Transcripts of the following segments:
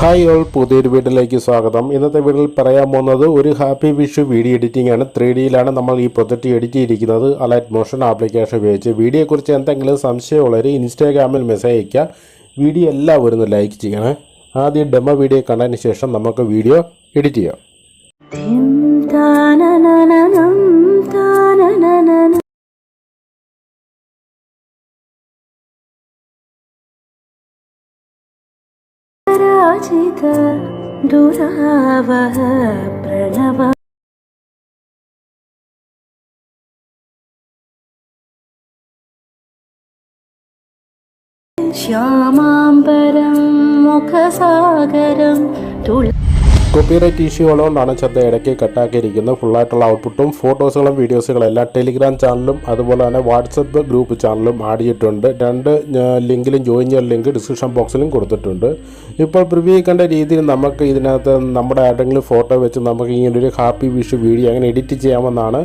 Hi all പുതിയൊരു വീഡിയോയിലേക്ക് സ്വാഗതം. ഇന്നത്തെ വീഡിയോയിൽ പറയാൻ പോകുന്നത് ഒരു ഹാപ്പി വിഷു വീഡിയോ എഡിറ്റിംഗ് ആണ്. ത്രീ ഡിയിലാണ് നമ്മൾ ഈ പ്രൊജക്റ്റ് എഡിറ്റ് ചെയ്തിരിക്കുന്നത്. അലൈറ്റ് മോഷൻ ആപ്ലിക്കേഷൻ ഉപയോഗിച്ച്. വീഡിയോയെക്കുറിച്ച് എന്തെങ്കിലും സംശയമുള്ളവർ ഇൻസ്റ്റാഗ്രാമിൽ മെസ്സേജ് അയയ്ക്കുക. വീഡിയോ എല്ലാവരും ലൈക്ക് ചെയ്യണേ. ആദ്യം ഡെമോ വീഡിയോ കണ്ടതിന് ശേഷം നമുക്ക് വീഡിയോ എഡിറ്റ് ചെയ്യാം. പരാജിത ദുരാവഹ പ്രണവ. ശ്യാമാംബരം മുഖസാഗരം തുള കോപ്പിറൈറ്റ് ഇഷ്യൂ ഉള്ളതുകൊണ്ടാണ് ശ്രദ്ധ ഇടയ്ക്ക് കട്ടാക്കിയിരിക്കുന്നത്. ഫുള്ളായിട്ടുള്ള ഔട്ട്പുട്ടും ഫോട്ടോസുകളും വീഡിയോസുകളും എല്ലാം ടെലിഗ്രാം ചാനലും അതുപോലെ തന്നെ വാട്സപ്പ് ഗ്രൂപ്പ് ചാനലും ആഡ് ചെയ്തിട്ടുണ്ട് രണ്ട് ലിങ്കിലും ജോയിൻ ചെയ്യാൻ ലിങ്ക് ഡിസ്ക്രിപ്ഷൻ ബോക്സിലും കൊടുത്തിട്ടുണ്ട്. ഇപ്പോൾ പ്രിവ്യൂ കണ്ട രീതിയിൽ നമുക്ക് ഇതിനകത്ത് നമ്മുടെ ആരുടെങ്കിലും ഫോട്ടോ വെച്ച് നമുക്ക് ഇങ്ങനെ ഒരു ഹാപ്പി വിഷ് വീഡിയോ അങ്ങനെ എഡിറ്റ് ചെയ്യാമെന്നാണ്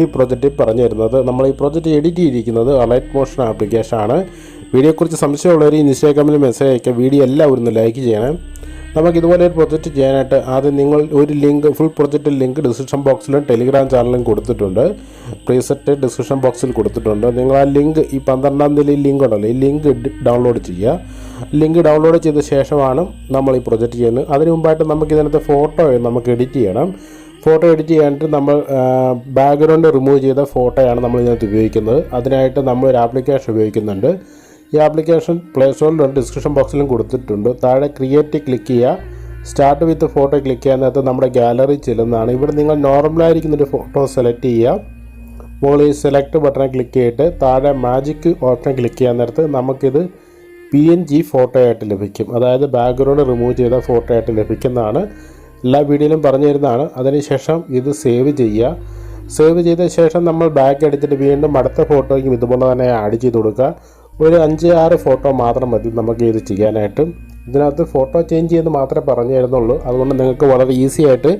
ഈ പ്രൊജക്റ്റിൽ പറഞ്ഞു തരുന്നത് നമ്മൾ ഈ പ്രൊജക്റ്റ് എഡിറ്റ് ചെയ്തിരിക്കുന്നത് അലൈറ്റ് മോഷൻ ആപ്ലിക്കേഷനാണ് വീഡിയോയെക്കുറിച്ച് സംശയമുള്ളവർ ഇൻസ്റ്റാഗ്രാമിൽ മെസ്സേജ് അയക്കുക. വീഡിയോ എല്ലാവരും ഒന്ന് ലൈക്ക് ചെയ്യണം. നമുക്ക് ഇതുപോലെ ഒരു പ്രൊജക്റ്റ് ചെയ്യാനായിട്ട് ആദ്യം നിങ്ങൾ ഒരു link full project link description ബോക്സിലും ടെലിഗ്രാം ചാനലിലും കൊടുത്തിട്ടുണ്ട്. പ്രീസെറ്റ് ഡിസ്ക്രിപ്ഷൻ ബോക്സിൽ കൊടുത്തിട്ടുണ്ട്. നിങ്ങൾ ആ ലിങ്ക് ഈ പന്ത്രണ്ടാം തീയതി ലിങ്ക് ഉണ്ടല്ലോ ഈ ലിങ്ക് ഡൗൺലോഡ് ചെയ്യുക. ലിങ്ക് ഡൗൺലോഡ് ചെയ്ത ശേഷമാണ് നമ്മൾ ഈ പ്രൊജക്റ്റ് ചെയ്യുന്നത്. അതിന് മുമ്പായിട്ട് നമുക്ക് ഇതിനകത്ത് ഫോട്ടോ നമുക്ക് എഡിറ്റ് ചെയ്യണം. ഫോട്ടോ എഡിറ്റ് ചെയ്യാനായിട്ട് നമ്മൾ ബാക്ക്ഗ്രൗണ്ട് റിമൂവ് ചെയ്ത ഫോട്ടോയാണ് നമ്മൾ ഇതിനകത്ത് ഉപയോഗിക്കുന്നത്. അതിനായിട്ട് നമ്മൾ ഒരു ആപ്ലിക്കേഷൻ ഉപയോഗിക്കുന്നുണ്ട്. ഈ ആപ്ലിക്കേഷൻ പ്ലേ സ്റ്റോറിലുണ്ട് ഡിസ്ക്രിപ്ഷൻ ബോക്സിലും കൊടുത്തിട്ടുണ്ട്. താഴെ ക്രിയേറ്റ് ക്ലിക്ക് ചെയ്യുക. സ്റ്റാർട്ട് വിത്ത് ഫോട്ടോ ക്ലിക്ക് ചെയ്യാൻ നേരത്തെ നമ്മുടെ ഗാലറി ചെല്ലുന്നതാണ്. ഇവിടെ നിങ്ങൾ നോർമലായിരിക്കുന്ന ഒരു ഫോട്ടോ സെലക്ട് ചെയ്യുക. മുകളിൽ സെലക്ട് ബട്ടൺ ക്ലിക്ക് ചെയ്തിട്ട് താഴെ മാജിക് ഓപ്ഷൻ ക്ലിക്ക് ചെയ്യാൻ നേരത്ത് നമുക്കിത് പി എൻ ജി ഫോട്ടോ ആയിട്ട് ലഭിക്കും. അതായത് ബാക്ക്ഗ്രൗണ്ട് റിമൂവ് ചെയ്ത ഫോട്ടോ ആയിട്ട് ലഭിക്കുന്നതാണ്. എല്ലാ വീഡിയോയിലും പറഞ്ഞു തരുന്നതാണ്. അതിനുശേഷം ഇത് സേവ് ചെയ്യുക. സേവ് ചെയ്ത ശേഷം നമ്മൾ ബാക്ക് എടുത്തിട്ട് വീണ്ടും അടുത്ത ഫോട്ടോയ്ക്കും ഇതുപോലെ തന്നെ ആഡ് ചെയ്ത് കൊടുക്കുക. ഒരു അഞ്ച് ആറ് ഫോട്ടോ മാത്രം മതി നമുക്ക് ഇത് ചെയ്യാനായിട്ട്. ഇതിനകത്ത് ഫോട്ടോ ചേഞ്ച് ചെയ്യുന്നത് മാത്രമേ പറഞ്ഞു തരുന്നുള്ളൂ അതുകൊണ്ട് നിങ്ങൾക്ക് വളരെ ഈസി ആയിട്ട്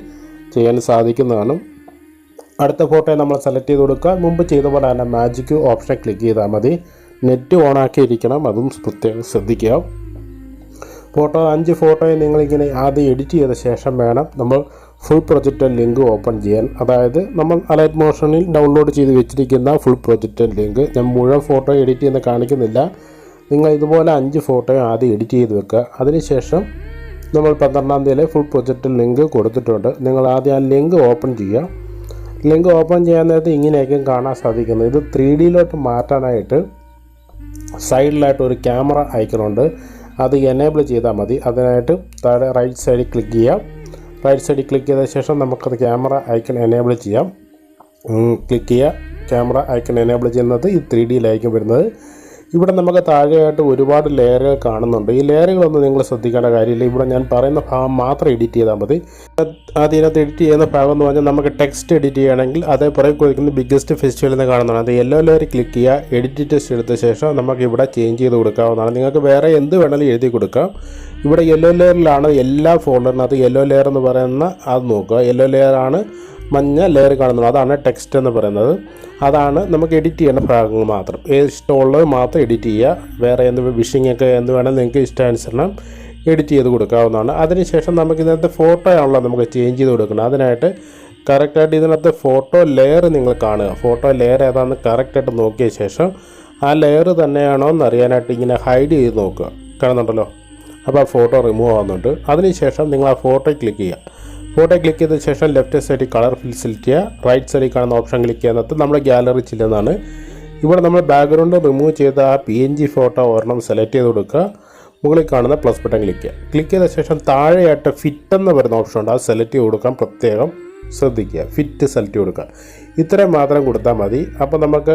ചെയ്യാൻ സാധിക്കുന്നതാണ്. അടുത്ത ഫോട്ടോ നമ്മൾ സെലക്ട് ചെയ്ത് കൊടുക്കുക. മുമ്പ് ചെയ്ത പോലെ തന്നെ മാജിക് ഓപ്ഷൻ ക്ലിക്ക് ചെയ്താൽ മതി. നെറ്റ് ഓൺ ആക്കിയിരിക്കണം. അതും പ്രത്യേകം ശ്രദ്ധിക്കുക. ഫോട്ടോ അഞ്ച് ഫോട്ടോയെ നിങ്ങളിങ്ങനെ ആദ്യം എഡിറ്റ് ചെയ്ത ശേഷം വേണം. നമ്മൾ ഫുൾ പ്രൊജക്റ്റ് ലിങ്ക് ഓപ്പൺ ചെയ്യാൻ. അതായത് നമ്മൾ അലൈറ്റ് മോഷനിൽ ഡൗൺലോഡ് ചെയ്ത് വെച്ചിരിക്കുന്ന ഫുൾ പ്രൊജക്റ്റ് ലിങ്ക് ഞാൻ മുഴുവൻ ഫോട്ടോ എഡിറ്റ് ചെയ്യുന്ന കാണിക്കുന്നില്ല. നിങ്ങൾ ഇതുപോലെ അഞ്ച് ഫോട്ടോ ആദ്യം എഡിറ്റ് ചെയ്ത് വെക്കുക. അതിനുശേഷം നമ്മൾ പന്ത്രണ്ടാം തീയതി ഫുൾ പ്രൊജക്റ്റ് ലിങ്ക് കൊടുത്തിട്ടുണ്ട്. നിങ്ങൾ ആദ്യം ആ ലിങ്ക് ഓപ്പൺ ചെയ്യുക. ലിങ്ക് ഓപ്പൺ ചെയ്യാൻ നേരത്ത് ഇങ്ങനെയൊക്കെയും കാണാൻ സാധിക്കുന്നത്. ഇത് ത്രീ ഡിയിലോട്ട് മാറ്റാനായിട്ട് സൈഡിലായിട്ട് ഒരു ക്യാമറ ഐക്കണുണ്ട് അത് എനേബിൾ ചെയ്താൽ മതി. അതിനായിട്ട് താഴെ റൈറ്റ് സൈഡിൽ ക്ലിക്ക് ചെയ്യാം റൈറ്റ് സൈഡിൽ ക്ലിക്ക് ചെയ്ത ശേഷം നമുക്കത് ക്യാമറ ഐക്കൺ എനേബിൾ ചെയ്യാം. ക്ലിക്ക് ചെയ്യുക. ക്യാമറ ഐക്കൺ എനേബിൾ ചെയ്യുന്നത് ഈ ത്രീ ഡിയിലായിരിക്കും വരുന്നത് ഇവിടെ നമുക്ക് താഴെയായിട്ട് ഒരുപാട് ലെയറുകൾ കാണുന്നുണ്ട്. ഈ ലെയറുകളൊന്നും നിങ്ങൾ ശ്രദ്ധിക്കേണ്ട കാര്യമില്ല. ഇവിടെ ഞാൻ പറയുന്ന ഭാഗം മാത്രം എഡിറ്റ് ചെയ്താൽ മതി. അതിനകത്ത് എഡിറ്റ് ചെയ്യുന്ന ഭാഗം എന്ന് പറഞ്ഞാൽ നമുക്ക് ടെക്സ്റ്റ് എഡിറ്റ് ചെയ്യണമെങ്കിൽ അതേ പുറകെ കൊടുക്കുന്ന ബിഗ്ഗസ്റ്റ് ഫെസ്റ്റിവൽ എന്ന് കാണുന്നതാണ്. അത് യെല്ലോ ലെയർ ക്ലിക്ക് ചെയ്യുക എഡിറ്റ് ടെസ്റ്റ് എടുത്ത ശേഷം നമുക്ക് ഇവിടെ ചേഞ്ച് ചെയ്ത് കൊടുക്കാവുന്നതാണ്. നിങ്ങൾക്ക് വേറെ എന്ത് വേണമെങ്കിലും എഴുതി കൊടുക്കാം. ഇവിടെ യെല്ലോ ലെയറിലാണ് എല്ലാ ഫോൾഡറിനകത്ത് യെല്ലോ ലെയർ എന്ന് പറയുന്ന അത് നോക്കുക. യെല്ലോ ലെയറാണ് മഞ്ഞ ലെയർ കാണുന്നത്. അതാണ് ടെക്സ്റ്റ് എന്ന് പറയുന്നത്. അതാണ് നമുക്ക് എഡിറ്റ് ചെയ്യേണ്ട ഭാഗങ്ങൾ മാത്രം. ഏത് ഇഷ്ടമുള്ളത് മാത്രം എഡിറ്റ് ചെയ്യുക. വേറെ എന്ത് വിഷിംഗ് ഒക്കെ എന്ത് വേണം നിങ്ങൾക്ക് ഇഷ്ടാനുസരണം എഡിറ്റ് ചെയ്ത് കൊടുക്കാവുന്നതാണ്. അതിനുശേഷം നമുക്ക് ഇതിനകത്ത് ഫോട്ടോ ആണല്ലോ നമുക്ക് ചേഞ്ച് ചെയ്ത് കൊടുക്കണം അതിനായിട്ട് കറക്റ്റായിട്ട് ഇതിനകത്ത് ഫോട്ടോ ലെയർ നിങ്ങൾ കാണുക. ഫോട്ടോ ലെയർ ഏതാണെന്ന് കറക്റ്റായിട്ട് നോക്കിയ ശേഷം ആ ലെയർ തന്നെയാണോ എന്ന് അറിയാനായിട്ട് ഇങ്ങനെ ഹൈഡ് ചെയ്ത് നോക്കുക. കാണുന്നുണ്ടല്ലോ? അപ്പോൾ ആ ഫോട്ടോ റിമൂവ് ആവുന്നുണ്ട്. അതിനുശേഷം നിങ്ങൾ ആ ഫോട്ടോ ക്ലിക്ക് ചെയ്യുക. ഫോട്ടോ ക്ലിക്ക് ചെയ്ത ശേഷം ലെഫ്റ്റ് സൈഡിൽ കളർ ഫിൽ സെലക്ട് ചെയ്യുക റൈറ്റ് സൈഡിൽ കാണുന്ന ഓപ്ഷൻ ക്ലിക്ക് ചെയ്യുന്നത് നമ്മുടെ ഗ്യാലറി ചില്ലെന്നാണ് ഇവിടെ നമ്മൾ ബാക്ക്ഗ്രൗണ്ട് റിമൂവ് ചെയ്ത ആ പി എൻ ജി ഫോട്ടോ ഒരെണ്ണം സെലക്ട് ചെയ്ത് കൊടുക്കുക. മുകളിൽ കാണുന്ന പ്ലസ് ബട്ടൺ ക്ലിക്ക് ചെയ്യുക. ക്ലിക്ക് ചെയ്ത ശേഷം താഴെയായിട്ട് ഫിറ്റ് എന്ന് വരുന്ന ഓപ്ഷൻ ഉണ്ട്. അത് സെലക്ട് ചെയ്ത് കൊടുക്കാൻ പ്രത്യേകം ശ്രദ്ധിക്കുക. ഫിറ്റ് സെലക്ട് കൊടുക്കുക. ഇത്രയും മാത്രം കൊടുത്താൽ മതി. അപ്പോൾ നമുക്ക്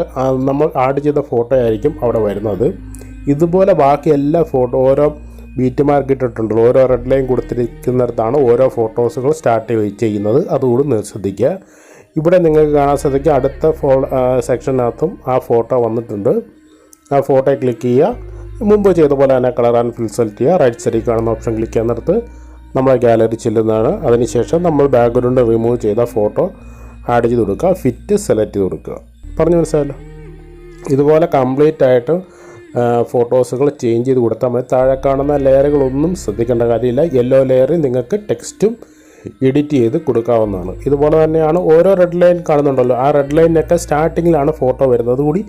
നമ്മൾ ആഡ് ചെയ്ത ഫോട്ടോ ആയിരിക്കും അവിടെ വരുന്നത്. ഇതുപോലെ ബാക്കി എല്ലാ ഫോട്ടോ ഓരോ ബീറ്റ് മാർക്ക് ഇട്ടിട്ടുണ്ടല്ലോ ഓരോ റെഡ് ലൈൻ കൊടുത്തിരിക്കുന്നിടത്താണ് ഓരോ ഫോട്ടോസുകൾ സ്റ്റാർട്ട് ചെയ്യുന്നത്. അതുകൂടി ശ്രദ്ധിക്കുക. ഇവിടെ നിങ്ങൾക്ക് കാണാൻ ശ്രദ്ധിക്കുക അടുത്ത ഫോ സെക്ഷനകത്തും ആ ഫോട്ടോ വന്നിട്ടുണ്ട്. ആ ഫോട്ടോ ക്ലിക്ക് ചെയ്യുക. മുമ്പ് ചെയ്ത പോലെ തന്നെ കളർ ആൻഡ് ഫിൽ സെലക്ട് ചെയ്യുക. റൈറ്റ് സൈഡിൽ കാണുന്ന ഓപ്ഷൻ ക്ലിക്ക് ചെയ്യുന്നിടത്ത് നമ്മൾ ഗാലറി ചെല്ലുന്നതാണ്. അതിനുശേഷം നമ്മൾ ബാക്ക്ഗ്രൗണ്ട് റിമൂവ് ചെയ്ത ഫോട്ടോ ആഡ് ചെയ്ത് കൊടുക്കുക. ഫിറ്റ് സെലക്ട് ചെയ്ത് കൊടുക്കുക. പറഞ്ഞു മനസ്സിലായല്ലോ? ഇതുപോലെ കംപ്ലീറ്റ് ആയിട്ട് ഫോട്ടോസുകൾ ചേഞ്ച് ചെയ്ത് കൊടുത്താൽ മതി. താഴെ കാണുന്ന ലെയറുകളൊന്നും ശ്രദ്ധിക്കേണ്ട കാര്യമില്ല. യെല്ലോ ലെയറിൽ നിങ്ങൾക്ക് ടെക്സ്റ്റും എഡിറ്റ് ചെയ്ത് കൊടുക്കാവുന്നതാണ്. ഇതുപോലെ തന്നെയാണ് ഓരോ റെഡ് ലൈൻ കാണുന്നുണ്ടല്ലോ. ആ റെഡ് ലൈനിനൊക്കെ സ്റ്റാർട്ടിങ്ങിലാണ് ഫോട്ടോ വരുന്നത് കൂടി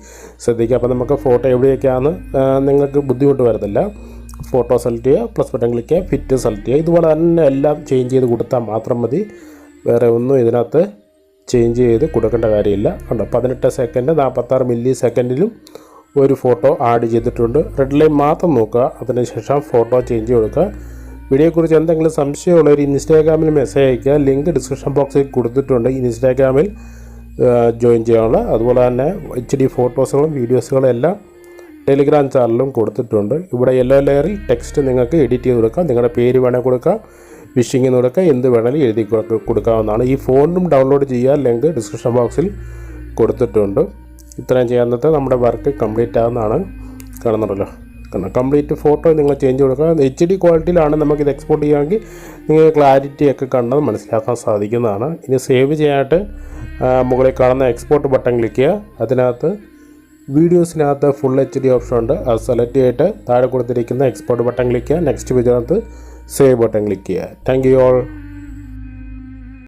ശ്രദ്ധിക്കുക. അപ്പോൾ നമുക്ക് ഫോട്ടോ എവിടെയൊക്കെയാണ് നിങ്ങൾക്ക് ബുദ്ധിമുട്ട് വരുന്നില്ല ഫോട്ടോ സെലക്ട് ചെയ്യുക പ്ലസ് ബട്ടൺ ക്ലിക്ക് ചെയ്യുക ഫിറ്റ് സെലക്ട് ചെയ്യുക. ഇതുപോലെ തന്നെ എല്ലാം ചേഞ്ച് ചെയ്ത് കൊടുത്താൽ മാത്രം മതി. വേറെ ഒന്നും ഇതിനകത്ത് ചേഞ്ച് ചെയ്ത് കൊടുക്കേണ്ട കാര്യമില്ല. ഉണ്ട് പതിനെട്ട് സെക്കൻഡ് നാൽപ്പത്താറ് മില്ലി സെക്കൻഡിലും ഒരു ഫോട്ടോ ആഡ് ചെയ്തിട്ടുണ്ട്. റെഡ് ലൈൻ മാത്രം നോക്കുക. അതിനുശേഷം ഫോട്ടോ ചേഞ്ച് കൊടുക്കുക. വീഡിയോയെക്കുറിച്ച് എന്തെങ്കിലും സംശയമുള്ളവർ ഇൻസ്റ്റാഗ്രാമിൽ മെസ്സേജ് അയക്കുക ലിങ്ക് ഡിസ്ക്രിപ്ഷൻ ബോക്സിൽ കൊടുത്തിട്ടുണ്ട്. ഇൻസ്റ്റാഗ്രാമിൽ ജോയിൻ ചെയ്യാനുള്ള. അതുപോലെ തന്നെ എച്ച് ഡി ഫോട്ടോസുകളും വീഡിയോസുകളും എല്ലാം ടെലിഗ്രാം ചാനലിലും കൊടുത്തിട്ടുണ്ട്. ഇവിടെ യെല്ലോ ലെയറിൽ ടെക്സ്റ്റ് നിങ്ങൾക്ക് എഡിറ്റ് ചെയ്ത് കൊടുക്കാം. നിങ്ങളുടെ പേര് വേണേൽ കൊടുക്കാം. വിഷിംഗ് എന്ന് കൊടുക്കുക എന്ത് വേണമെങ്കിലും എഴുതി കൊടുക്ക- കൊടുക്കാവുന്നതാണ്. ഈ ഫോണിലും ഡൗൺലോഡ് ചെയ്യുക. ലിങ്ക് ഡിസ്ക്രിപ്ഷൻ ബോക്സിൽ കൊടുത്തിട്ടുണ്ട്. ഇത്രയും ചെയ്യാന്നിട്ട് നമ്മുടെ വർക്ക് കംപ്ലീറ്റ് ആകുന്നതാണ് കാണുന്നുണ്ടല്ലോ. കാരണം കംപ്ലീറ്റ് ഫോട്ടോ നിങ്ങൾ ചേഞ്ച് കൊടുക്കുക എച്ച് ഡി ക്വാളിറ്റിയിലാണ് നമുക്കിത് എക്സ്പോർട്ട് ചെയ്യുകയാണെങ്കിൽ നിങ്ങൾക്ക് ക്ലാരിറ്റി ഒക്കെ കണ്ടത് മനസ്സിലാക്കാൻ സാധിക്കുന്നതാണ്. ഇനി സേവ് ചെയ്യാനായിട്ട് മുകളിൽ കാണുന്ന എക്സ്പോർട്ട് ബട്ടൺ ക്ലിക്ക് ചെയ്യുക. അതിനകത്ത് വീഡിയോസിനകത്ത് ഫുൾ എച്ച് ഡി ഓപ്ഷൻ ഉണ്ട്. അത് സെലക്ട് ചെയ്തിട്ട് താഴെ കൊടുത്തിരിക്കുന്ന എക്സ്പോർട്ട് ബട്ടൺ ക്ലിക്ക് ചെയ്യുക. നെക്സ്റ്റ് പേജിനകത്ത് സേവ് ബട്ടൺ ക്ലിക്ക് ചെയ്യുക. Thank you all